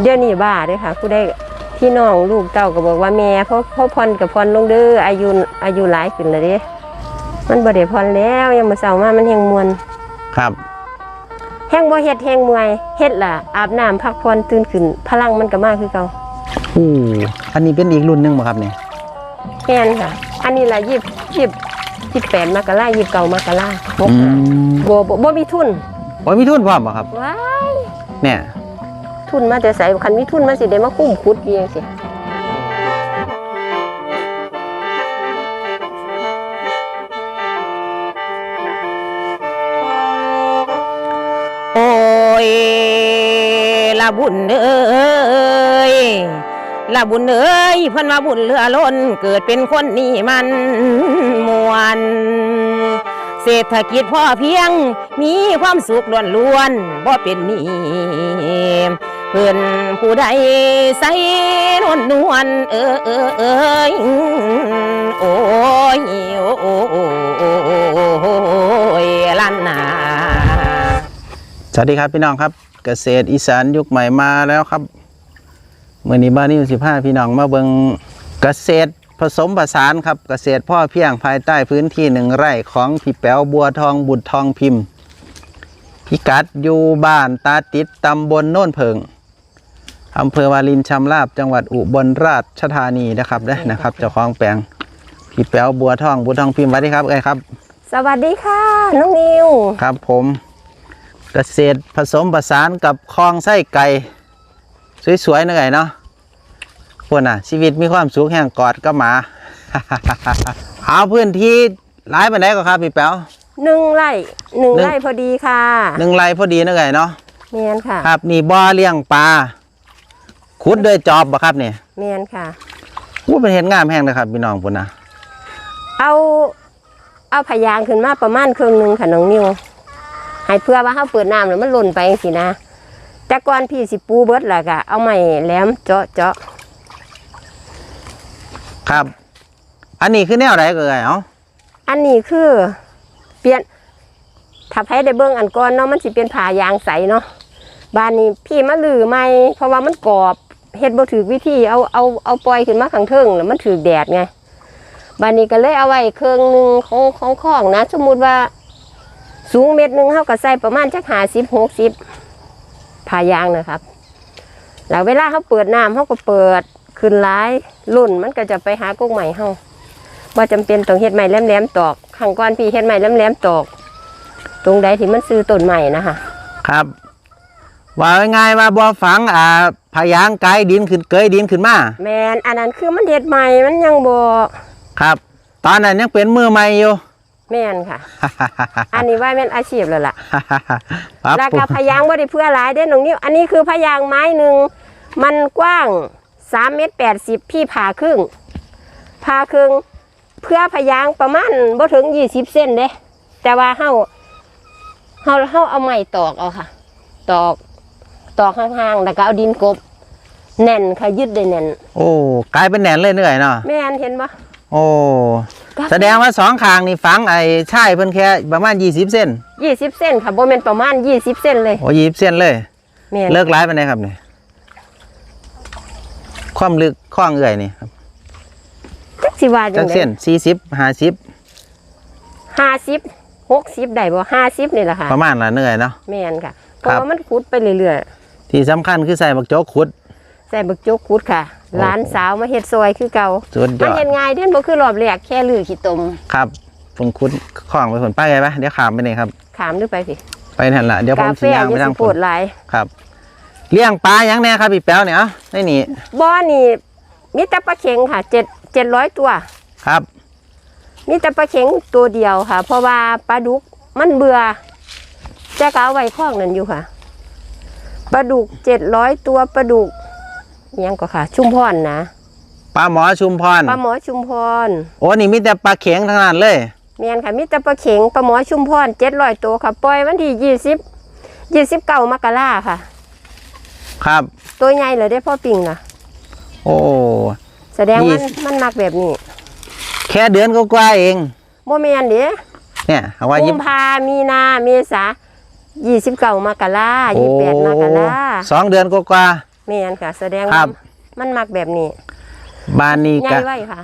เดี๋ยวนี้บ้าเด้อค่ะ ผู้ได้พี่น้องลูกเต้าก็บอกว่าแม่พ่อพ่อพรกับพรลงเด้ออายุอายุหลายขึ้นแล้วเด้มันบ่ได้พรแล้วยังมื้อเช้ามามันแฮงมวนครับแฮงบ่เฮ็ดแฮงเมื่อยเฮ็ดล่ะอาบน้ำพักผ่อนตื่นขึ้น พลังมันก็มาคือเก่าอู้อันนี้เป็นอีกรุ่นหนึงบ่ครับเนี่ยแม่นค่ะ อันนี้ล่ะยิบยิบยิบแปดมกรายิบเก่ามกราหกอืห้ามบ่บ่บ่มีทุนโอ้ยมีทุนพร้อมบ่ครับว้ายเนี่ย ทุนมาแต่ไสคันมีทุนมาสิได้มาคุ้มคุดอีหยังสิโอ้ยละบุญเอ้ยละบุญเอ้ยเพิ่นว่าบุญเลือล้นเกิดเป็นคนนี่มันมวนเศรษฐกิจพ่อเพียง มีความสุขล้วนๆบ่เป็นหนี้ เพิ่อนผู้ใดใส่นวลนวลเออเออเอยโอ้ยโอ้โอ้โอ้โอ้โอ้ยลันนาสวัสดีครับพี่น้องครับ เกษตรอีสานยุคใหม่มาแล้วครับเมื่อนี้บ้านนี้สิบห้าพี่น้องมาเบิงเกษตรผสมผสานครับเกษตรพ่อเพียงภายใต้พื้นที่หนึ่งไร่ของพี่แป๋วบัวทองบุตรทองพิมพ์พิกัดอยู่บ้านตาติดตำบลโน่นเพิง อำเภอวารินชำราบจังหวัดอุบลราชธานีนะครับเด้อนะครับเจ้าของแปลงพี่แป๋วบัวทองบุตรทองพิมพ์สวัสดีครับไอ้ครับ สวัสดีค่ะ น้องนิว ครับผมเกษตรผสมผสานกับคลองไส้ไก่สวยๆนะไงเนาะพวกน่ะ ชีวิตมีความสุขแห่งกอดก็หมา เอาพื้นที่ร้ายไปไหนก็ครับพี่แป๋วหนึ่งไร่หนึ่งหนึ่งไร่พอดีค่ะหนึ่งไรพอดีนะไงเนาะเมียนค่ะ ครับนี่บ่อเลี้ยงปลา ขุดด้วยจอบบ่ครับเนี่ยเมียนค่ะอู้เป็นเห็นงามแห้งนะครับพี่น้องพุ่นนะเอา เอาพยางขึ้นมาประมาณครึ่งหนึ่งค่ะน้องนิวให้เพื่อว่าเขาเปิดน้ำแล้วมันหล่นไปสินะ แต่ก่อนพี่สิปูเบิดแหละก็เอาไม้แหลมเจาะเจาะครับ อันนี้คือแนวไหนก็ไงเอ้าอันนี้คือเปลี่ยนถ้าใครได้เบิ่งอันก่อนเนาะมันสิเป็นผ่ายางใสเนาะบ้านนี้พี่มาลือไหมเพราะว่ามันกรอบ เฮ็ดบ่ถือวิธีเอาเอาเอาปล่อยขึ้นมาข้างเทิงแล้วมันถือแดดไงบานนี้ก็เลยเอาไว้เครื่องหนึ่งของของข้องนะ สมมุติว่า สูงเม็ดหนึ่งเฮาก็ใส่ประมาณจัก50 60ผ่ายางนะครับ แล้วเวลาเขาเปิดน้ำเขาก็เปิดขึ้นร้ายลุ่นมันก็จะไปหากกใหม่เฮาว่าจำเป็นต้องเฮ็ดใหม่แหลมๆตอกข้างก้อนพี่เฮ็ดใหม่แหลมๆตอก ตรงใดที่มันซื้อต้นใหม่นะคะ ครับ ว่าง่ายๆว่าบ่อฝังอ่าพยางไกลดินขึ้นเกยดินขึ้นมา แมนอันนั้นคือมันเฮ็ดใหม่มันยังบ่ครับ ตอนนั้นยังเป็นมือใหม่อยู่ แม่นค่ะ อันนี้ว่าแม่นอาชีพแล้วล่ะครับราคาพะยางบ่ได้เพื่อหลายเด้อน้องนิ้วอันนี้คือพะยางไม้หนึ่งมันกว้าง3เมตร80พี่ผ่าครึ่งผ่าครึ่งเพื่อพะยางประมาณบ่ถึง20เส้นเด้แต่ว่าเฮาเฮาเฮาเอาไม้ตอกเอาค่ะ ตอก ตอกห่างๆแล้วก็เอาดินกบ แน่นค่ะยึดได้แน่น โอ้กลายเป็นแหนนเลยเหนื่อยเนาะแม่นเห็นบ่โอ้แสดงว่าสองข้างนี่ฝังไอ้ใช่เพิ่นแค่ประมาณ 20 เส้น20เส้นค่ะบ่แม่นประมาณ20เส้นเลยโอ้20 เส้นเลย แม่นเลิกร้ายไปไหนใดครับนี่ความลึกข้องเอื่อยนี่ครับจักสิว่าจัจังกได๋เส้น40 50 50 60ได้บ่50นี่แหละค่ะ ประมาณละเหนื่อยเนาะ แม่นค่ะเพครัราะบว่ามันขุดไปเรื่อย ที่สำคัญคือใส่บักโจกขุดๆใส่บักจกขุดค่ะโอ้หลานสาวมาเฮ็ดซอยคือเก่าสุดยมันอดเฮ็ดง่ายเด่นบ่คือรอบแรกแค่ลือขี้ตมครับฝนขุดข้องไปฝนป้ายไงปะเดี๋ยวขามไปนี่ครับ ขามหรือไปสิไปนั่นละเดี๋ยวผมกาสิแฟย่างอไปย่าทาสิงฝพูดนหลายครับ เลี้ยงปลาหยังแน่ครับพี่แป๊วเนี่ยเอาได้นี่บ่อนี่มีแต่ปลาเข็งค่ะ7 700ตัว ครับ มีแต่ปลาเข็งตัวเดียวค่ะ เพราะว่าปลาดุกมันเบื่อแต่ก็เอาไว้คอกนั่นอยู่ค่ะ ปลาดุก700ตัวปลาดุกอิหยังก็ค่ะ ชุมพรนะปลาหมอชุมพรปลาหมอชุมพรโอ้นี่มีแต่ปลาเข็งทั้งนั้นเลยเมียนค่ะมีแต่ปลาเข็งปลาหมอชุมพรเจ็ดร้อยตัวค่ะปล่อยวันที่ยี่สิบยี่สิบเก้ามกราค่ะ ครับ ตัวใหญ่เลยได้พ่อปิงนะโอ้แสดงยี่มันสิบมันมักแบบนี้ แค่เดือนก็กว่าๆเองโมเมนเด้เนี่ยเอาว่ากุยิบมภามีนาเมษา ยี่สิบเก้ามกราโอ้ยี่สิบแปดมกราสองเดือนก็กว่าแม่นค่ะ แสดงครัว่าบมันมักแบบนี้บ้านนี้ใหญ่ก็ไว้ค่ะ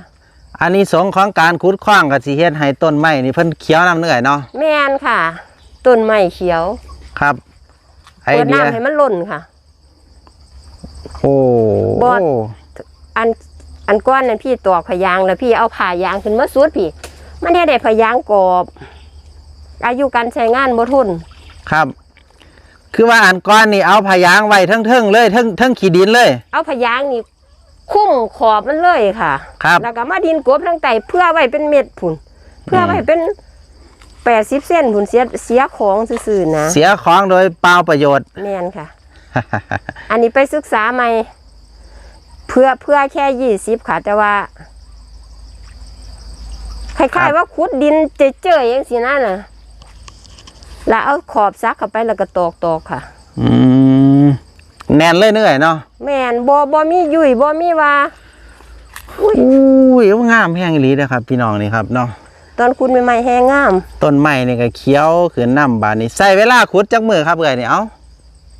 อันนี้สงส์ของการขุดคว้างกับสิเฮ็ดให้ต้นไม้นี่เพิ่นเขียวน้ำเหนื่อยเนาะแม่นค่ะ ต้นไม้เขียว ครับ ไอเปิดเดียน้ำให้มันล่นค่ะ โอ้บอดอันอันก้อนนั้นพี่ตอกพยางแล้วพี่เอาผ่ายางขึ้นมาสูดพี่ มันได้ได้พยางกรอบ อายุการใช้งานบ่ทน ครับ คือว่าอันก้อนนี่เอาพะยางไว้เทั้งๆเลยเทั้งเทั้งขี้ดินเลย เอาพยางนี่คุ้มขอบมันเลยค่ะ ครับ แล้วก็มาดินกบทั้งไตเพื่อไว้เป็นเม็ดผุนเพื่อไว้เป็นแปดสิบเส้นผุนเสียเสียของซื่อๆนะเสียของโดยเปล่าประโยชน์แม่นค่ะ อันนี้ไปศึกษาใหม่เพื่อเพื่อแค่ยี่สิบค่ะ แต่ว่าคครัล้ายบๆว่าขุดดินเจอๆอย่างสินั่นน่ะ แล้วเอาขอบซักเข้าไปแล้วก็ตอกตอกๆค่ะ อืมแน่นเลยเหนื่อยเนาะแม่นบ่บ่มียุ่ยบ่มีว่าอุ้ยงามแห้งอีหลีเด้อครับ พี่น้องนี่ครับเนาะตอนคุณใหม่ๆแห้งงามต้นไม้นี่ก็เขียวขึ้นน้ำบานนี่ใส่เวลาขุดจักมือครับเอ้ยนี่เอ้า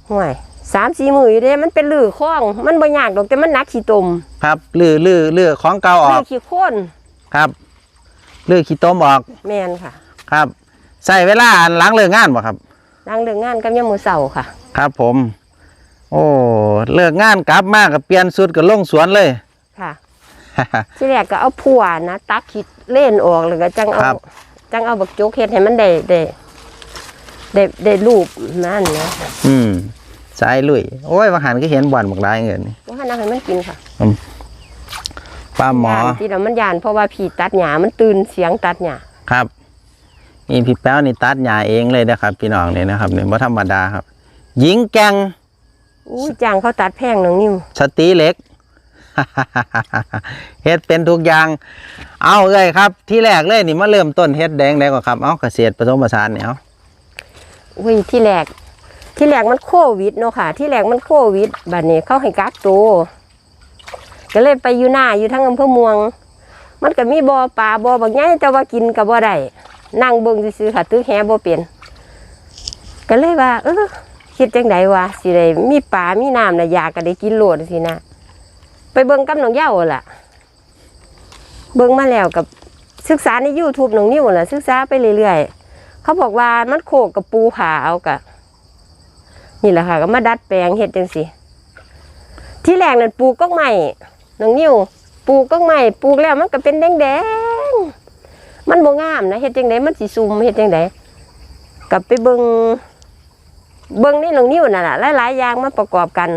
ห่วยสามสี่มืออยู่เด้มันเป็นลือคล้อง มันบ่ยากดอกแต่มันหนักขี้ตมครับลือลือลือของเก่าอลืออกขี้โค่นครับลือขี้ต้มออกแม่นค่ะ ครับ ใส่เวลาอันหล้างเลิกงานบ่ครับ ล้างเรื่องงานกับยามมื้อเช้าค่ะ ครับผม โอ้เลิกงานกลับมาก็เปลี่ยนสุดก็ลงสวนเลย ค่ะ ที่แรกก็เอาผัวนะตักขีดเล่นออกแล้วก็จังเอาครับ จังเอาบักโจกเฮ็ดให้มันได้ได้ได้ได้รูปนั่นนะอืมสายลุย โอ้ยว่าหันก็เห็นบ่อนบักหลายเงินนี่ว่าให้นให้มันกินค่ะป้าหมอยานที่เรามันยานเพราะว่าผีตัดหญ้ามันตื่นเสียงตัดหญ้า ครับนี่พี่แป้วนี่ตัดหญ้าเองเลยนะครับ พี่น้องเนี่ยนะครับเนี่ยบ่ธรรมดาครับ หญิงแกงอู้จ้างเขาตัดแพงน้องนิ้วสตีเหล็กเฮ็ดเป็นทุกอย่าง เอาเอ้ยครับ ที่แรกเลยนี่มาเริ่มต้นเฮ็ดแดงได้กว่าครับ เอาเกษตรผสมผสานเนี่ยเอาอุ้ยที่แรก ที่แรกมันโควิดเนาะค่ะ ที่แรกมันโควิดบัดนี้เขาให้กักตัวก็เลยไปอยู่หน้าอยู่ทั้งอำเภอเมือง มันก็มีบ่อปลาบ่อบักใหญ่แต่ว่ากินก็บ่ได้ นั่งเบิ่งซื่อๆค่ะตึกแฮบ่เป็นก็เลยว่า เออคิดจังไดวะสิได้มีปลามีน้ำน่ะอยากก็ได้กินโลดสินะไปเบิ่งกับน้องเหย้าล่ะ เบิ่งมาแล้วกับศึกษาใน YouTube น้องนิ้วล่ะศึกษาไปเรื่อยๆ เขาบอกว่ามันโขกกับปูผาเอากะนี่แหละค่ะ ก็มาดัดแปลงเห็ดจังสิที่แรกนั่นปลูกก็ใหม่น้องนิ้วปลูกก็ใหม่ปลูกแล้วมันก็เป็นแดงแดง มันบ่งามนะเฮ็ดจังไดมันสิซุ่มเฮ็ดจังไดกลับไปเบิงเบิงนี่น้องนิ้วน่ะล่ะหลายๆอย่างมาประกอบกัน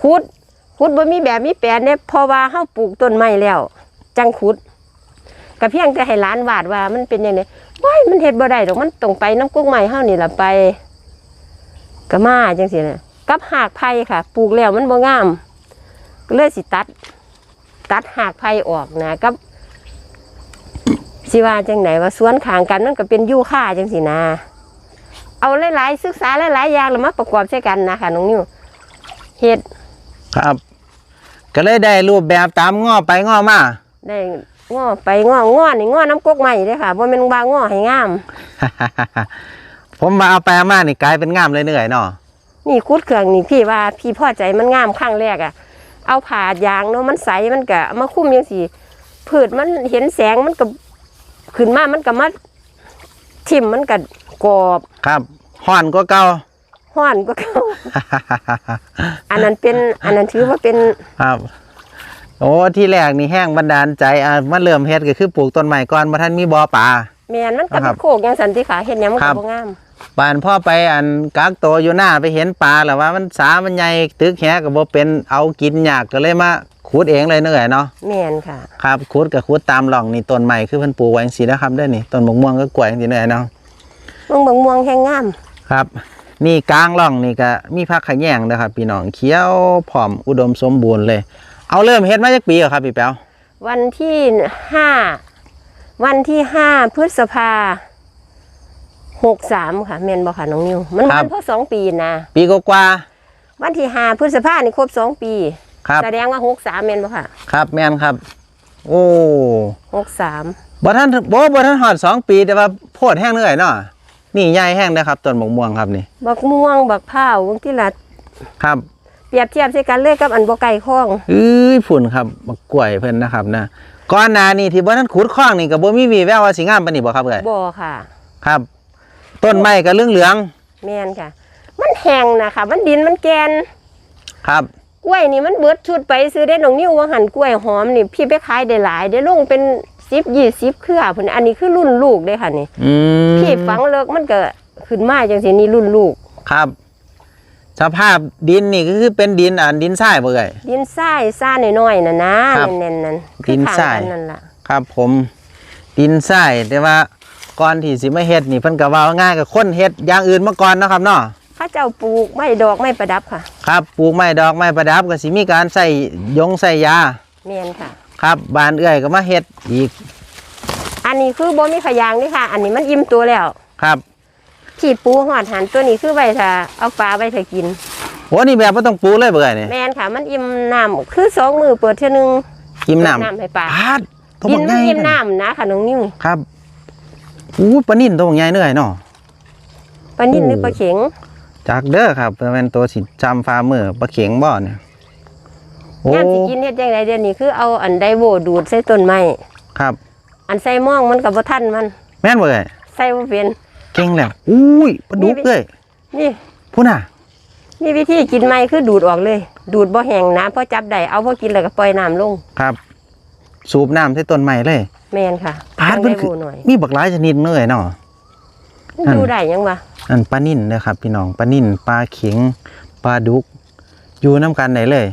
ขุดขุดบ่มีแบบมีแปลนเนี่ยพราว่าเฮาปลูกต้นไม้แล้ว จังขุดก็เพียงแต่ให้หลานวาดว่ามันเป็นยังไงว้ายมันเฮ็ดบ่ได้ดอกมันตรงไปน้ำกุ้งใหม่เฮานี่ล่ะไปก็มาจังซี่น่ะกับหากไผ่ค่ะ ปลูกแล้วมันบ่งามก็เลยสิตัด ตัดหากไผ่ออกนะกับ สิว่าจังไหนว่าสวนข้างกันมันก็เป็นยู่ค่าจังซี่นะเอาหลายๆศึกษาหลายๆอย่างแล้วมาประกอบใช้กันนะคะน้องนิวเฮ็ดครับ ก็เลยได้รูปแบบตามง้อไปง้อมาได้ง้อไปง้อง้อนี่ง้อน้ำกกใหม่เด้อค่ะบ่แม่นว่าง้อให้งาม ผมมาเอาไปเอามานี่กลายเป็นงามเลยเหนื่อยเนาะนี่คุดเครื่องนี่พี่ว่าพี่พอใจมันงามครั้งแรกอะเอาผ่ายางเนาะมันใสมันก็เอามาคุ้มยังสีพืชมันเห็นแสงมันก็ ขึ้นมามันก็มาทิ่มมันก็กรอบครับห่อนก็เก่าห้อนก็เข้าอันนั้นเป็น อันนั้นถือว่าเป็นครับ โอ้ที่แรกนี่แห้งบันดาลใจอะมาเริ่มเฮ็ดก็คือปลูกต้นใหม่ก่อนมาท่านมีบ่อปลาแมนมันก็ครัเป็บนโคกยังสันติขาเห็นยังมันครัก็บบ่งามปานพ่อไปอันกักตัวอยู่หน้าไปเห็นปลาแล้วว่ามันสามันใหญ่ตึกแหก็บ่เป็นเอากินยากก็เลยมา ขุดเองเลยเหนื่อยเนาะแมนค่ะ ครับขุดกับขุดตามหล่องนี่ต้นใหม่คือเพิ่นปลูกไว้จังซี่นะครับเด้อนี่ต้นมะม่วงก็กล้วยจังซี่เหนื่อยเนาะมองบางม่วงแห้งงามครับ นี่กลางร่องนี่ก็มีผักขะแยงนะครับพี่น้องเขียวผอมอุดมสมบูรณ์เลย เอาเริ่มเฮ็ดมาจากปีเหรอครับพี่แป๊ววันที่ห้าวันที่ห้าพฤษภาหกสามค่ะแมนบอกค่ะน้องนิว มันวันพอสองปีนะ ปีกว่าวันที่ห้าพฤษภานี่ครบสองปีๆ ครับแสดงว่าหกสามแมนบ่ค่ะครับแม่นครับ โอ้หกสามบ่ทันบ่บ่ทันฮอดสองปีแต่ว่าโพดแห้งเหนื่อยเนาะนี่ใหญ่แห้งนะครับต้นมะม่วงครับนี่บักม่วงบักพร้าวบางทีละครับเปรียบเทียบใส่กันเลยกับอันบ่ไก่คลองเอ้ยฝุ่นครับบักกล้วยเพิ่นนะครับนะก่อนหน้านี้ที่บ่ทันขุดคลองนี่ก็บ่มีวีแววว่าสิงามปานนี้บ่ครับเอ้ยบ่ค่ะ ครับ ต้นไม้ก็เหลืองแม่นค่ะ มันแห้งนะคะมันดินมันแกนๆครับ กล้วยนี่มันเบิดชุดไปซื้อได้หนองนิ้วว่าหันกล้วยหอมนี่พี่ไปขายได้หลายได้ลงเป็น10 20เครือพุ่นอันนี้คือรุ่นลูกเด้ค่ะนี่อืมพี่ฝังเลิกมันก็ขึ้นมาจังซี่นี่รุ่นลูก ครับ สภาพดินนี่ก็คือเป็นดินอ่านดินทรายบ่เอ่ยดินทรายซ่าน้อยๆน่ะนะครับแน่นๆนั่นคือดินทรายข้งกันนั่นล่ะครับ ผม ดินทรายแต่ว่าก่อนที่สิมาเฮ็ดนี่เพิ่นก็ว่าง่ายกับคนเฮ็ดอย่างอื่นมาก่อนเนาะครับเนาะเข้าเจ้าปลูกไม้ดอกไม้ประดับค่ะ ครับปลูกไม้ดอกไม้ประดับก็สิมีการใส่ยงใส่ยาแม่นค่ะ ครับบานเอื้อยก็มาเฮ็ดอีก อันนี้คือบ่มีขยางนี่ค่ะ อันนี้มันอิ่มตัวแล้วครับที่ปูหอดหันตัวนี้คือไว้ถ้าเอาปลาไว้ถ้ากินโหนี่แบบบ่ต้องปลูกเลยเบื่อนี่แม่นค่ะ มันอิ่มน้ำคือสองมือเปิดเท่านึงกินน้เปิดน้ำให้ปลาำพาดตัวดิบันกมันใหญ่อิ่มนั่นน้ำนะค่ะน้องนิ้วครับอู้ปลานิ่นตัวบักใหญ่เนื่อยเนาะปลานิ่นโอ้หรือปลาเข็ง จากเด้อครับเป็นตัวสิจำฟาร์มเมอร์ปลาเข็งบ่เนี่ยโอ้ย่ามสิกินเฮ็ดจังไดเดี๋ยวนี้คือเอาอันไดโวดูดใส่ต้นไม้ครับ อันใส่หม่องมันก็บ่ทันมัน แม่นบ่เอ่ยใส่บ่เป็น เก่งแล้วอุ้ยปลาดุกนี่เลยนี่ พูดน่ะ นี่วิธีกินไม้คือดูดออกเลย ดูดบ่แห้งนะพอจับได้เอาพอกินแล้วก็ปล่อยน้ำลงครับ สูบน้ำใส่ต้นไม้เลยแม่นค่ะพาดต้องเพิ่นได้คือโวหน่อยมีบักหลายชนิดเลยเนาะนั่นดูได้ยังวะ อันปลานิ่นนะครับ พี่น้องปลานิ่นปลาเข็งปลาดุก อยู่น้ำกันได้เลย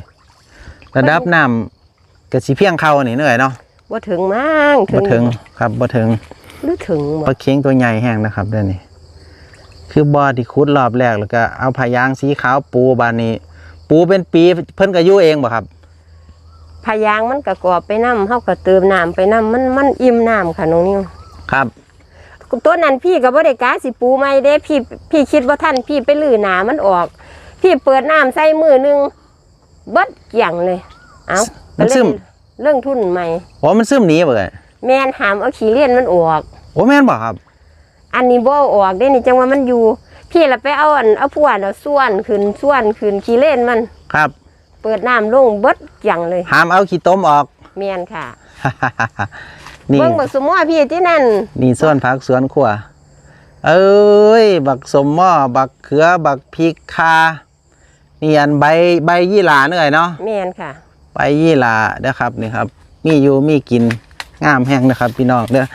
ระดับน้ำกระสีเพียงเขานี่เนื่อยเนาะบ่ถึงมั้งบ่ถึงครับบ่ถึงหรือถึงปบ่ลาเข็งตัวใหญ่แห้งนะครับเด้อนี่คือบ่อที่ขุดรอบแรกแล้วก็เอาพายางสีขาวปูบานนี้ ปูเป็นปีเพิ่นก็อยู่เองบ่ครับพายางมันก็กรอบไปน้ำเฮาก็เติมน้ำไปน้ำมันมันอิ่มน้ำค่ะน้องนิวครับ ต้นนั้นพี่ก็บ่ได้กาสิปูใหม่เด้พี่พี่คิดว่าท่านพี่ไปลื้อหนามันออก พี่เปิดน้ำใส่มือหนึงเบิดเกี่ยงเลย เอ้ามันก็เลยซึม เรื่องทุนใหม่โอ้มันซึมหนีบ่เอ่ยแม่นหามเอาขี้เลียนมันออก โอ้แม่นบ่ครับ อันนี้บ่เอาออกได้นี่จังว่ามันอยู่ พี่ละไปเอาอันเอาพวนเอาส่วนขึ้นส่วนขึ้นขี้เล่นมัน ครับ เปิดน้ำลงเบิดอย่างเลยห้ามเอาขี้ต้มออก เมียนค่ะ นี่เบิ่งบักสมอพี่ที่นั่นนี่ส่วนผักสวนครัวเอ้ย บักสมหม้อบักเขือ บักพริกคานี่อันใบใบยี่หร่าเนื่อยเนาะเมียนค่ะ ใบยี่หร่าเด้อครับนี่ครับ มีอยู่มีกินงามแห้งนะครับ พี่น้องเด้อ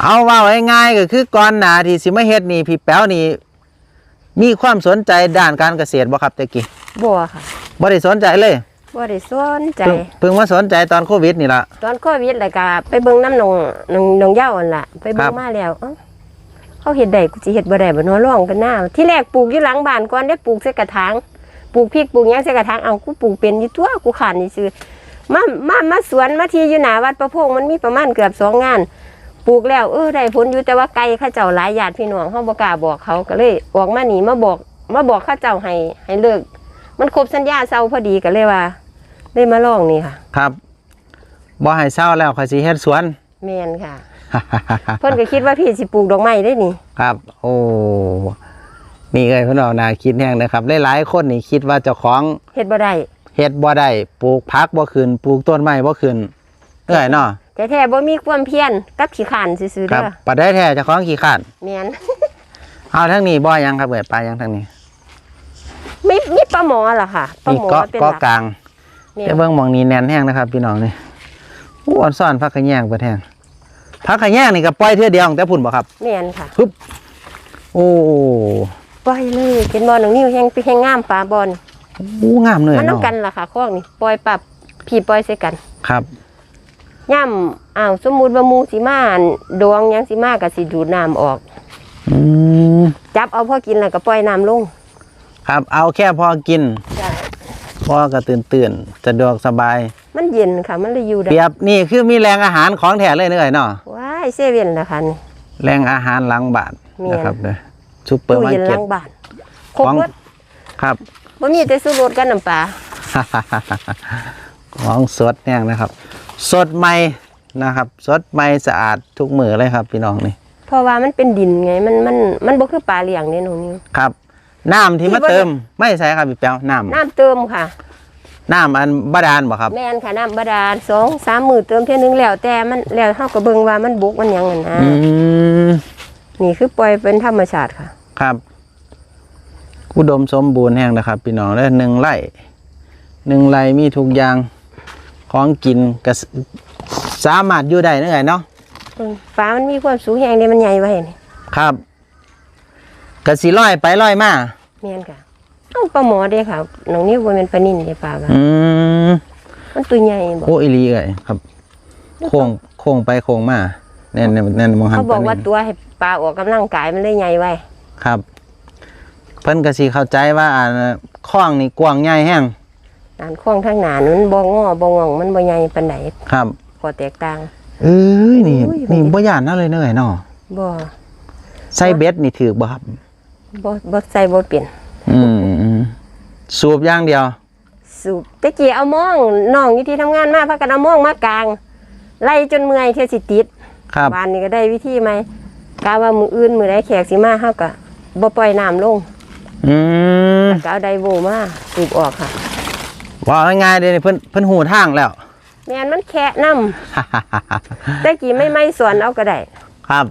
เอาว่าไว้ง่ายๆก็คือก่อนหนาที่สิมาเฮ็ดนี่พี่แป๊วนี่มีความสนใจด้านการเกษตรบ่ครับตะกี้บัวค่ะบ่ได้สนใจเลย บ่ได้สนใจ เพิ่งเพิ่งมาสนใจตอนโควิดนี่ละตอนโควิดแล้วก็ไปเบิ่งน้ำหนองหนองหนองเหย้าอันล่ะ ไปเบิ่ครังบมาแล้วเอ้าเขาเฮ็ดได้กูสิเฮ็ดบ่ได้บ่เนาะลองกันหน้าที่แรกปลูกอยู่หลังบ้านก่อนได้ปลูกใส่กระถางปลูกพริกปลูกหยังใส่กระถางเอากูปลูกเป็นอยู่ตัวกูขานนี่ซื่อมามามาสวนมาที่อยู่หน้าวัดประพงมันมีประมาณเกือบสองงาน ปลูกแล้วเออได้ผลอยู่แต่ว่าไกลเข้าเจ้าหลายญาติพี่น้องเฮาบ่กล้าบอกเขาก็เลยออกมานี่มาบอกมาบอกเข้าเจ้าให้ให้เลิก มันครบสัญญาเซาพอดีก็เลยว่า ได้มาลองนี่ค่ะ ครับบ่ให้เศร้าแล้วค่อยสิเฮ็ดสวน แม่นค่ะ เพิ่นก็คิดว่าพี่สิปลูกดอกไม้ได้นี่ ครับ โอ้นี่เลยเพี่นเอานาคิดแห้งนะครับหลายๆคนนี่คิดว่าเจ้าของเฮ็ดบ่ได้เฮ็ดบ่ได้ปลูกผักบ่ขึ้นปลูกต้นไม้บ่ขึ้นเอ้อยเนาะแต่แท้บ่มีความเพียรกับขี้ขานซื่อๆครัเด้บอปลาได้แท้เจ้าของขี้ข้านแม่นเอาทั้งนี้บ่ยังครับเอ้อยปลายังทั้งนี้มีมีปลาหมอล่ะค่ะปลานี่หมอเกาะเป็นหเกาะลักกลาง แม่แต่นเบิ่งหมองนี้แน่นแห้งนะครับพี่น้องนี่โอ้อ่อนซ่อนพักขะแยงเบิดแห้งพักขะแยงนี่ก็ปล่อยเทื่อเดียวตั้งแต่พุ่นบ่ครับแม่นค่ะโอ้ปล่อยเลยเป็นบ่อน้องนิ้วแฮงไปแฮงงามปลาบอนโหงามเลยมันนํเนาะกันล่ะค่ะคอกนี่ปล่อยปรับพี่ปล่อยใส่กันครับย่ำอ้าวสมมุติว่าหมูสิมาอั่นดวงหยังสิมาก็สิดูดน้ำออกอืมจับเอาพอกินแล้วก็ปล่อยน้ำลง ครับ เอาแค่พอกินจ้ะ พอก็ตื่นตื่นๆสะดวกสบาย มันเย็นค่ะมันเลยอยู่ได้เปรียบนี่คือมีแรงอาหารของแท้เลยเนื่อยเนาะว้ายเซเว่นล่ะค่ะนี่ แรงอาหารหลังบาทแม่น นะครับเด้อซุปเปอร์ตู้มาเย็นร์หเก็ลัตงบ้านครบของเบิดครับ บ่มีแต่สูรสกับน้ำปลาของสดเนี่ยนะครับ สดใหม่นะครับ สดใหม่สะอาดทุกมือเลยครับ พี่น้องนี่เพราะว่ามันเป็นดินไง มันมันมันบ่คือปลาเลี้ยงเนี่ยน้องนิวครับ น้ำที่มาเติม ไม่ใช่ครับพี่แป๊วน้ำน้ำเติมค่ะ น้ำอันบาดาลบ่ครับ แม่นค่ะน้ำบาดาลสองสามมือเติมเท่ยนึงแล้วแต่มันแล้วเฮาก็เบิ่งว่ามันบุกมันหยังนั่นนะอืมนี่คือปล่อยเป็นธรรมชาติค่ะ ครับ อุดมสมบูรณ์แห่งนะครับพี่น้องแล้วหนึ่งไร่หนึ่งไร่มีทุกอย่างของกินก็สสามารถอยู่ได้นั่นไงเนาะเบิ่งฟ้ามันมีความสูงแหงเด้มันใหญ่ไว้นี่ครับ กสิร้อยไปร้อยมาแม่นค่ะเอ้าปลาหมอเด้ค่ะน้องนิ้วบ่แม่นปลานิ่นเด้ปลาว่าอืมมันตัวใหญ่บ่โอ้อีหลีเอ้ยครับ โค้งโค้งไปโค้งมาแน่นแน่นมองหันเขาบอกว่าปนี่ตัวให้ปลาออกกำลังกายมันเลยใหญ่ไว้ครับ เพิ่นก็สิเข้าใจว่าอ่าคลองนี่กว้างใหญ่แห้งด้านข้องทางหน้ามันบ่งอบ่งองมันบ่ใหญ่ปานใดครับก็แตกต่างเอ้ยนี่อุ้ยนี่บ่ย่านเนาะเลยเนาะเนาะบ่ใส่เบ็ดนี่ถือบ่ครับ บ่บ่ใส่บ่เปลี่ยนอืมอืมสูบอย่างเดียว สูบตะกี้เอามองน้องอยู่ที่ทำงานมาพากันเอามองมากลาง ไล่จนเมื่อยเที่ยวสิติดครับบ้านนี้ก็ได้วิธีไหมกาว่ามืออื่นมือใดแขกสิมาเฮาก็บ่ปล่อยน้ำลง อืมก็เอาไดโวมาสูบออกค่ะว่าง่ายๆเลยเพิ่นเพิ่นหูทางแล้วแม่นมันแคะน้ำตะกี้ไม่ไม่สอนเอาก็ได้ ครับ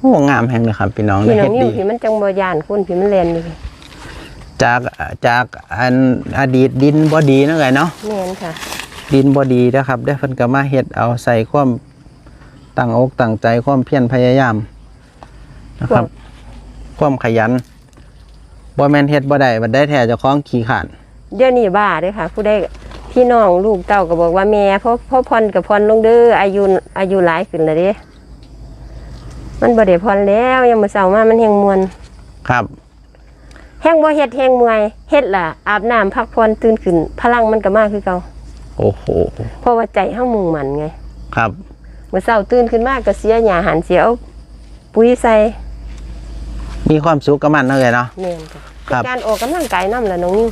โอ้งามแฮงเลยครับพี่น้องพี่น้อเฮ็งดนิ้วดี พี่มันจังบ่ย่านคนพี่มันแล่นนี่จากจากอันอดีตดินบ่ดีนั่นไงเนาะ แม่นค่ะดินบ่ดีนะครับได้เพิ่นก็มาเฮ็ดเอาใส่ความตั้งอกตั้งใจความเพียรพยายามนะครับ ความขยันบ่แม่นเฮ็ดบ่ได้บัดได้แท้เจ้าของขี้ขานเดี๋ยวนี้บ้าเด้อค่ะ ผู้ใดพี่น้องลูกเต้าก็บอกว่าแม่พ่อพ่อพรกับพรลงเด้ออายุอายุหลายขึ้นแล้วเด้ มันบ่ได้พรแล้วยังมื้อเช้ามามันแฮงมวนครับ แฮงบ่เฮ็ดแฮงเมื่อยเฮ็ดล่ะอาบน้ำพักผ่อนตื่นขึ้น พลังมันก็มาคือเก่าโอ้โหเพราะว่าใจเฮามุ่งมั่นไง ครับเมื่อเช้าตื่นขึ้นมาก็เสียหญ้าหันเสียเอาปุ๋ยใส่มีความสุขกับมันเนาะเลยเนาะแม่นค่ะครับการออกกำลังกายนำล่ะน้องนิ้ว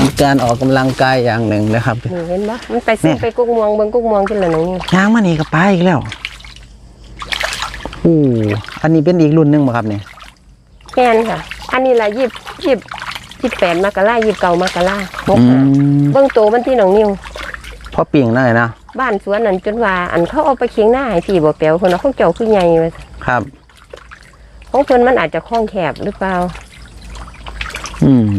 มีการออกกำลังกายอย่างหนึ่งนะครับ นี่เห็นบ่มันไปซื้อแม่ไปกุกม่วงเบิ่งกุกม่วงจังล่ะน้องนิ้วย่างมานี่ก็ไปอีกแล้ว อู้อันนี้เป็นอีกรุ่นหนึงบ่ครับเนี่ยแม่นค่ะ อันนี้ล่ะยิบยิบยิบแปดมกรายิบเก้ามกราหกอืห้ามเบิ่งโตมันที่น้องนิ้วพอปิ่งเลยนะบ้านสวนนั่นจนว่า อันเขาเอาไปเคียงหน้าให้พี่บ่แปลวเพิ่นเอาของเจ้าคือใหญ่ว่าครับของเพิ่นมันอาจจะคล่องแคบหรือเปล่า อืม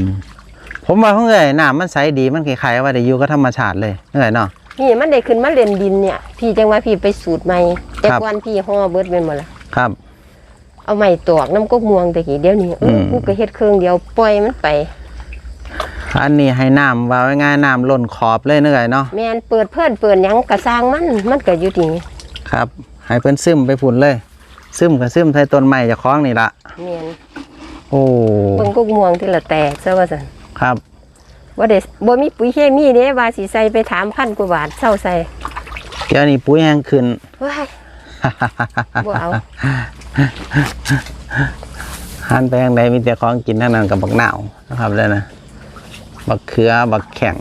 ผมว่าเพิ่งเอ่ยน้ำมันใสดีมันคล้ายๆว่าได้อยู่กับธรรมชาติเลยเอ่ยเนาะนี่มันได้ขึ้นมาเล่นดินเนี่ย พี่จังว่าพี่ไปสูตรใหม่แต่ครับก่อนพี่ห่อเบิดเป็นหมดละ ครับ เอาไม้ตอกน้ำกกม่วงแต่กี้เดี๋ยวนี้เอออมกูก็เฮ็ดเครื่องเดียวปล่อยมันไปอันนี้ให้น้ำว่าง่ายๆน้ำล้นขอบเลยเอ่ยเนาะแม่นเปิดเพิ่นเปิดหยังกระสร้างมันมันก็อยู่นี่ครับให้เพิ่นซึมไปฝุ่นเลย ซึมกับซึมใส่ต้นไม้เจะคล้าของนี่ละแม่นโอ้เบิ่งกกม่วงที่ละแตกซะว่าซั่นครับบ่ได้บ่มีปุ๋ยเคมีเด้ว่าสิใส่ไปถามพันกว่าบาทเศร้าใส่เดี๋ยวนี้ปุ๋ยแห้งขึ้นว้าย บ่เอาหันไปทางใดมีแต่ของกินทั้งนั้นกับบักหนาวนะครับเลยนะบักเขือบักแข่ง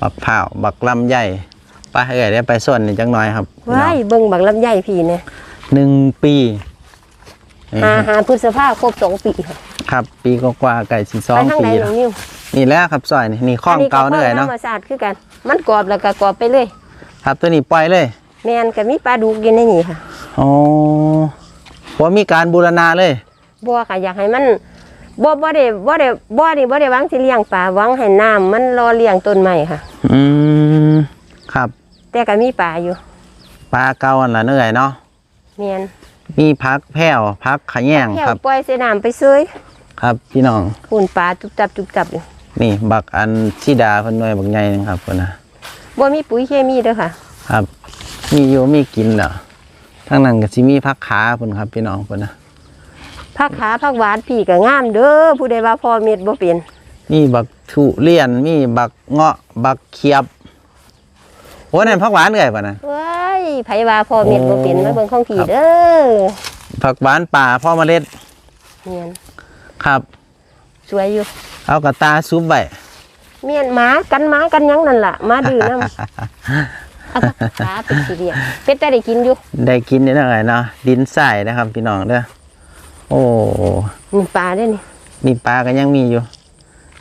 บักเผาวบักลำใหญ่ไปเอ่ยได้ไปส่วนนี่จังน้อยครับพี่น้ว้าองยเบิ่งบักลำไยพี่เนี่ยหนึ่งปีนี่หาหาพฤษภาครบสองปีค่ะครับ ปีก็กว่าๆไก่สิสอไปงทางปีใดหลแล้วงนิ้วนี่แหล้วครับซอยนี่นี่ข้องเก่าเนื่อยเนาะธรรมชาติคือกัน มันกรอบแล้วก็กรอบไปเลย ครับตัวนี้ปล่อยเลย แม่นก็มีปลาดุกอยู่ในนี่ค่ะอ๋อผมมีการบูรณาเลยบ่ค่ะอยากให้มันบ่บ่ได้บ่ได้บ่นี่บ่ได้หวังสิเลี้ยงปลาหวังให้น้ำมันรอเลี้ยงต้นไม้ค่ะ อืมครับ แต่ก็มีปลาอยู่ปลาเก่าอันละเนื่อยเนาะแม่นมีพักแพ้วพักขะแยงแค่ครับ ปล่อยใส่น้ำไปเซยครับพี่น้อง หุ่นปลาจุบจับจุบจับอยู่นี่ บักอันชิดาเพิ่นหน่วยบักใหญ่นึงครับเพิ่นนะบ่มีปุ๋ยเคมีเด้อค่ะ ครับ มีอยู่มีกินแล้วทั้งนั้นก็สิมีพักขาเพิ่นครับ พี่น้องเพิ่นนะผักขาผักหวานพี่ก็งามเด้อผู้ใดว่าพอเม็ดบ่เป็นมีบักทุเรียนมีบักเงาะบักเขียบโอ้นั่นผักหวานเอ้ยป่ะนะว้ายไผว่าพอเม็ดบ่เป็นโอ้มาเบิ่งของพี่ครับเด้อผักหวานป่าพ่อเมล็ดแม่นครับ สวยอยู่เอากระตาซุปไว้เมียนหมากันหมากันหยังนั่นล่ะหมาดื้อน้ำเอา ผักขาเป็นสีเดียวเป็ดแต่ได้กินอยู่ได้กินได้หน่อยเนาะดินทรายนะครับพี่น้องเด้อโอ้มีปลาได้นี่นี่ปลาก็ยังมีอยู่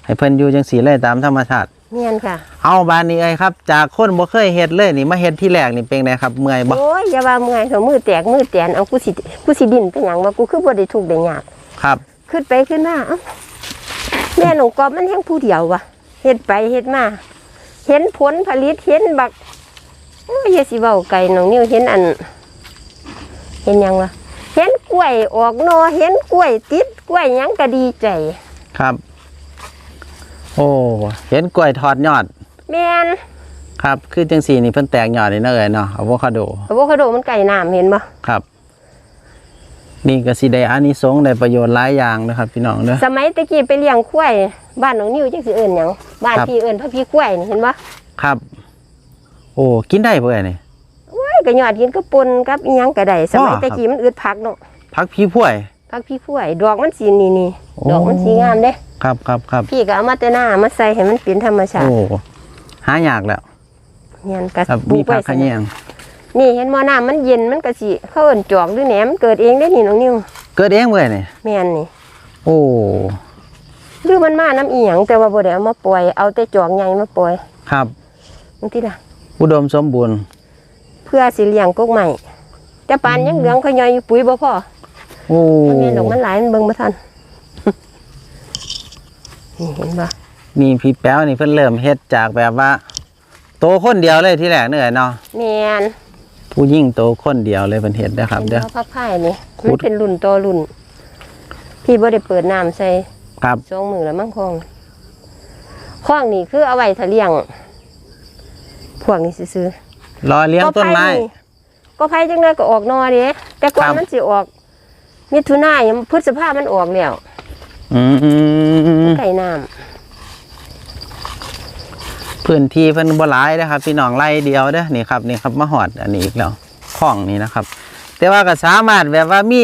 ให้เพิ่นอยู่จังสีเลยตามธรรมชาติเนียนค่ะ เอาบานนี้เอ้ยครับ จากคนบ่เคยเฮ็ดเลยนี่มาเฮ็ดที่แรกนี่เป็นไงครับเมื่อยบ่โอ้ยอย่าว่าเมื่อยเถอะมือแตกมือแตนเอากูสิกูสิดินเป็นหยังว่ากูคือบ่ได้ถูกข์ได้ยากครับ ขึ้นไปขึ้นมาเอ้าแม่หนองกอบมันแห้งผู้เดียววะเฮ็ดไปเฮ็ดมา เห็นผลผลิตเห็นบัก โอ้ยอย่าสิเว้าไกลน้องนิ้วเห็นอัน เห็นหยังวะเห็นกล้วยออกหนอเห็นกล้วยติดกล้วยหยังก็ดีใจ ครับ โอ้เห็นกล้วยทอดยอด แม่นครับ คือจังสีนี่เพิ่นแตกยอดนี่เนาะเอ้ยเนาะอะโวคาโดอะโวคาโดมันไก่น้ำเห็นบ่ครับ นี่ก็สิได้อานิสงส์ได้ประโยชน์หลายอย่างนะครับ พี่น้องเด้อ สมัยตะกี้ไปเลี้ยงควายบ้านน้องนิ้วจังสิเอิ้นหยังบ้านครับ พี่เอิ้นพระพี่ควายนี่เห็นบ่ครับ โอ้กินได้เพื่อนนี่โอ้ยก็ยอดกินก็ปนกับอีหยังก็ได้สมัยอ๋อครับตะกี้มันอึดผักเนาะพักพี่พ่วย ผักพี่ควายดอกมันสีนี่นี่โอ้ ดอกมันสีงามเด้ครับครับครับพี่ก็เอามาแต่หน้ามาใส่ให้มันเป็นธรรมชาติโอ้หายากแล้ว เนียนก็ครับปลูมีกไว้ผักขะแยงนี่เห็นบ่น้ำมันเย็นมันก็สิเขาเอิ้นจอกหรือแหนมเกิดเองได้นี่น้องนิ้วเกิดเองเพื่อนนี่แม่นนี่โอ้หรือมันมาน้ำอีหยังแต่ว่าบ่ได้เอามาปล่อยเอาแต่จอกใหญ่มาปล่อยครับบางทีล่ะ อุดมสมบูรณ์เพื่อสิเลี้ยงกกใหม่แต่ปานยังเหลืองเขาย่อยอยู่ปุ๋ยบ่พอโอ้มันแม่นดอกมันหลายมันเบิ่งบ่ทันนี่เห็นบ่นี่พี่แป๊วนี่เพิ่นเริ่มเฮ็ดจากแบบว่า โตคนเดียวเลยที่แรกเนื่อยเนาะแม่นผู้ยิ่งโตคนเดียวเลยเพิ่นเฮ็ดนะครับเป็นเด้อดอกพักผ้ายนี่ขุมันดเป็นรุ่นต่อรุ่น พี่บ่ได้เปิดน้ำใส่ครับสองมือแล้วมั่งคองคล้องนี่คือเอาไว้ถ้าเลี้ยง พวกนี้ซื้อรอๆเลี้ยงต้นไม้ก็ก็ไผจังไดก็ออกหนอเด้แต่ก่อนครับมันสิออกมิถุนายนพฤษภามันออกแล้วอืมไก่น้ำพื้นที่เพิ่นบ่หลายนะครับพี่น้องไร่เดียวเด้อนี่ครับนี่ครับมาหอดอันนี้อีกแล้วข้องนี่นะครับ แต่ว่าก็สามารถแบบว่ามี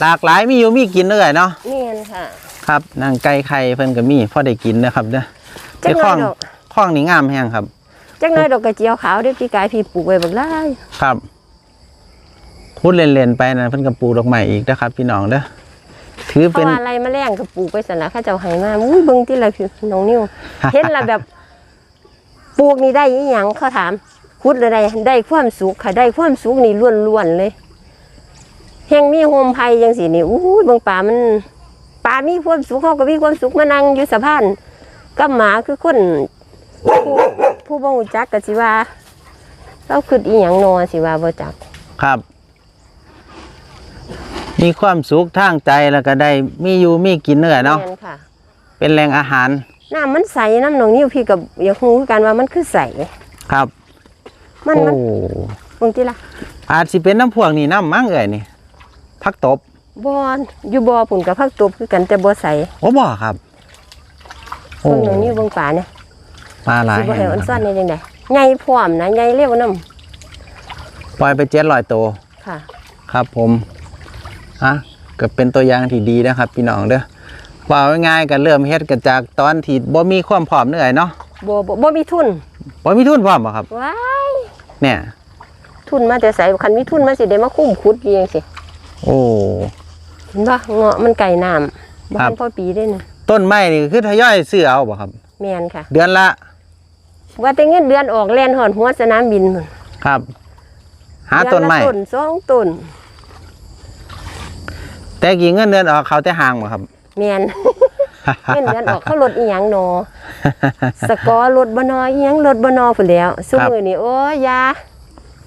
หลากหลายมีอยู่มีกินเลยเนาะแม่นค่ะ ครับนางไก่ไข่เพิ่นก็มีพอได้กินนะครับเด้อจักหข้น่ออยงดอกข้องนี่งามแฮงครับ จักหน่อยดอกกระเจียวขาวเด้อพี่กายพี่ปลูกไว้บักหลายครับพูดเล่นๆไปนะเพิ่นก็ปลูกดอกไม้อีกนะครับ พี่น้องเด้อถือเพเป็ราะนว่าอะไรมาแรงก็ปลูกไปสั่นละเขาเจ้าให้มาอุ้ยเบิ่งที่ละพี่น้องนิ้วเห็นละแบบปลูกนี่ได้อีหยังเขาถามคุดเลยได้ได้ความสุขค่ะได้ความสุขนี่ล้วนๆเลยแห่งมีโฮมไผ่จังสีนี่อู้ยเบางป่ามันป่ามีความสุขเขาก็มีความสุขมานั่งอยู่สะพานกับหมาคือคน ผู้ผู้บ่รู้จักก็สิว่า เราคิดอีหยังนอสิว่าบ่จัก ครับ มีความสุขทางใจแล้วก็ได้มีอยู่มีกินเนื้อเนาะแม่ค่ะ เป็นแหล่งอาหารน้ำมันใสน้ำหนองนิ้วพี่กับอยากรู้คือกันว่ามันคือใส ครับ มันโอ้มันบางทีละอาจสิเป็นน้ำพวกนี่น้ำมั้งเอ่ยนี่พักตบ บอนอยู่บ่อผุ่นกับผักตบคือกันแต่บ่ใสโอ้บ่ครับ โอ้เบิ่งหนองนิ้วเบิ่งป่าเนี่ย ปลาหลายสิบ่แห่ให้งอันคซ่อรันบนี่จังได๋ใหญ่พร้อมนะใหญ่เร็วนํปล่อยไปเจ็ดร้อยตัวค่ะครับ ผมอะก็เป็นตัวอย่างที่ดีนะครับ พี่น้องเด้อว่าง่ายๆก็เริ่มเฮ็ดกันจากตอนที่บ่มีความพร้อมเนื่อยเนาะบ่บ่บ่มีทุนบ่มีทุนพร้อมบ่ครับว้ายเนี่ยทุนมาแต่ไสคันมีทุนมาสิได้มาคุ้มขุดเพียงสิโอ้เห็นบ่เงาะมันไก่น้ำบ่ครัทับนพอปีได้น่ะต้นไม้นี่คือทยอยซื้อเอาบ่ครับแม่นค่ะ เดือนละ ว่าแต่เงินเดือนออกแล่นฮอดหัวสนามบินพุ่นครับ หาต้นไม้เดือละต้นสองต้นแต่กี่เงินเดือนออกเขาแต่ห่างบ่ครับ แม่นเงินเดือนออกเขาลดอีหยังหนอ สกอร์ลดบ่นออีหยังลดบ่นอพุ่นแหล้วซุครับ มื้อนี้โอ้ยยา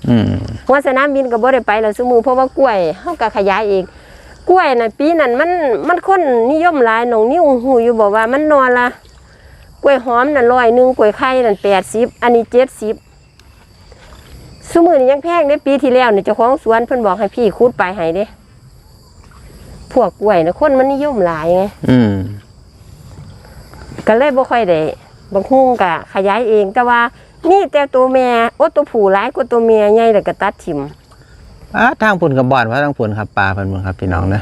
อืมหัวสนามบินก็บ่ได้ไปแล้วซุมื้อเพราะว่ากล้วยเฮาก็ขยายเองกล้วยน่ะปีนั้นมันมันคนนิยมหลายน้องนิ้วหูอยู่บอกว่ามันนอนละ กล้วยหอมน่ะร้อยหนึงกล้วยไข่นั่น80อันนี้70ซุมื้อนี้ยังแพงเด้ปีที่แล้วนี่เจ้าของสวนเพิ่นบอกให้พี่ขุดไปให้เด้พวกกล้วยน่ะคนมันนิยมหลายไงอืมก็เลยบ่ค่อยได้บางฮู้ก็ขยายเอง แต่ว่านี่แต่ตัวแม่โอ้ตัวผู้หลายกว่าตัวเมียใหญ่แล้วก็ตัดทิ่มอะทางพุ่นกับบ่อนว่าทางพุ่นครับปลาเพิ่นเบิ่งครับพี่น้องเด้อ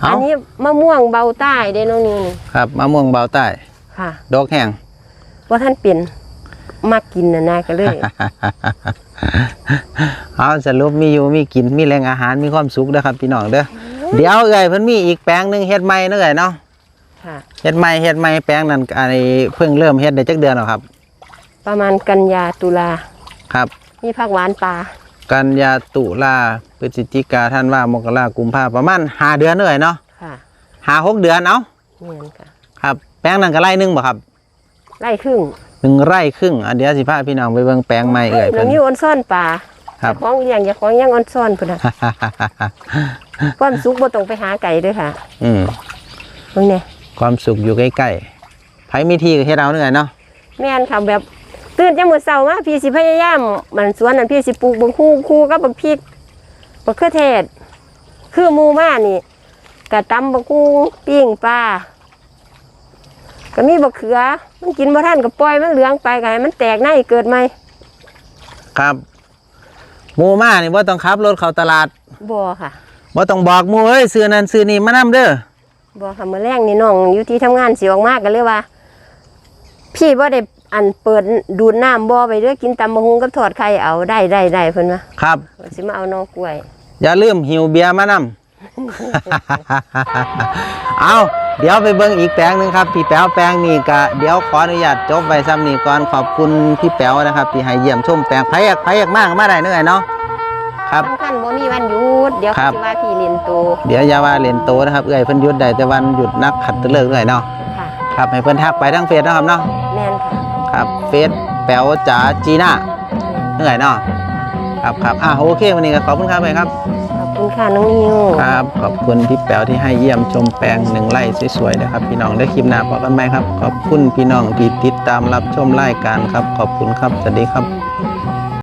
เอาอันนี้มะม่วงเบาใต้เด้น้องนิวนี่ครับมะม่วงเบาใต้ ค่ะดอกแห้งว่าท่านเป็นมักกินน่ะนะก็เลย เอาสรุปมีอยู่มีกินมีแหล่งอาหารมีความสุขเด้อครับพี่น้องเด้อโอ้เดี๋ยวเอ้ยเพิ่นมีอีกแปลงหนึงเฮ็ดใหม่เนาะเอ้ยเนาะค่ะเฮ็ดใหม่เฮ็ดใหม่แปลงนั้นอันนี้เพิ่งเริ่มเฮ็ดได้จักเดือนแล้วครับ ประมาณกันยาตุลาครับ มีผักหวานปลากันยาตุลาพฤศจิกาธันวามกรากุมภาประมาณห้าเดือนเอ้ยเนาะค่ะห้าหกเดือนเนาะเนียนค่ะครับแป ลงนั้นก็ไร่หนึงบ่ครับไล่ครึ่งหนึ่งไร่ครึ่งอันเดียวสิพาพี่น้องไปเบิ่งแปลงใหม่เอ้ยหนัเพิ่งนนิ้วอ่อนซ่อนปลาครับของอหย่างอย่าของอหย่างอ่อนซ่อนพุ่นน่ะ ความสุขบ่ต้องไปหาไก่เด้วยค่ะอืมเบิ่งเนี่ยความสุขอยู่ใกล้ๆไผมีที่ก็เฮ็ดเอาเนื่อยเนาะแม่นค่ะแบบตื่นจังมื้อเช้ามาพี่สิพยายามมันสวนนั้นพี่สิปลูกบักฮู้คู่กับบักพริกบักเขือเทศ คือหมู่มานี่กะตำบักฮู้ปิ้งปลา ก็มีบักเขือ มันกินบ่ทันก็ปล่อยมันเหลืองไปก็ให้มันแตกในเกิดใหม่ครับหมู่มานี่บ่ต้องขับรถเข้าตลาดบ่ค่ะบ่ต้องบอกหมู่เอ้ยซื้อนั่นซื้อนี่มานํเด้อบ่ค่ะมื้อแรงนี่น้องอยู่ที่ทำงานสิออกมาก็เลยว่า พี่บ่ได้อันเปิดดูดน้ำบ่ไปเด้อกินตำบักฮุงกับทอดไข่เอาได้ได้ได้เพิ่นว่าครับว่าสิมาเอาน้องกล้วย อย่าลืมหิวเบียร์มานํเอา เดี๋ยวไปเบิ่งอีกแปลงหนึงครับพี่แป๋วแปลงนี้ก็เดี๋ยวขออนุญาตจบไว้ซ้ำนี้ก่อนขอบคุณพี่แป๋วนะครับที่ให้เยี่ยมชมแปลงไผอยากไผอยากมากมาได้เนื่อยเนาะครับ สำคัญบ่มีวันหยุด เดี๋ยวครัเขาบ สิว่าพี่เรียนโตเดี๋ยวอย่าว่าเล่นโตนะครับเอ้ยเพิ่นหยุดได้แต่วันหยุดนักขัดตะเลิกเนื่อยเนาะค่ะครับให้เพิ่นทักไปทางเฟซนะครับเนาะแม่นค่ะครับเฟซแป๋วจ๋าจีน่าเหนื่อยเนาะครับครับอะโอเควันนี้ก็ขอบคุณครับไปครับขอบ คุณค่ะน้องนิวครับ ขอบคุณพี่แป๋วที่ให้เยี่ยมชมแปลงหนึ่งไร่สวยๆนะครับ พี่น้องได้คลิปหน้าพบกันไหมครับ ขอบคุณพี่น้องที่ติดตามรับชมรายการครับ ขอบคุณครับสวัสดีครับ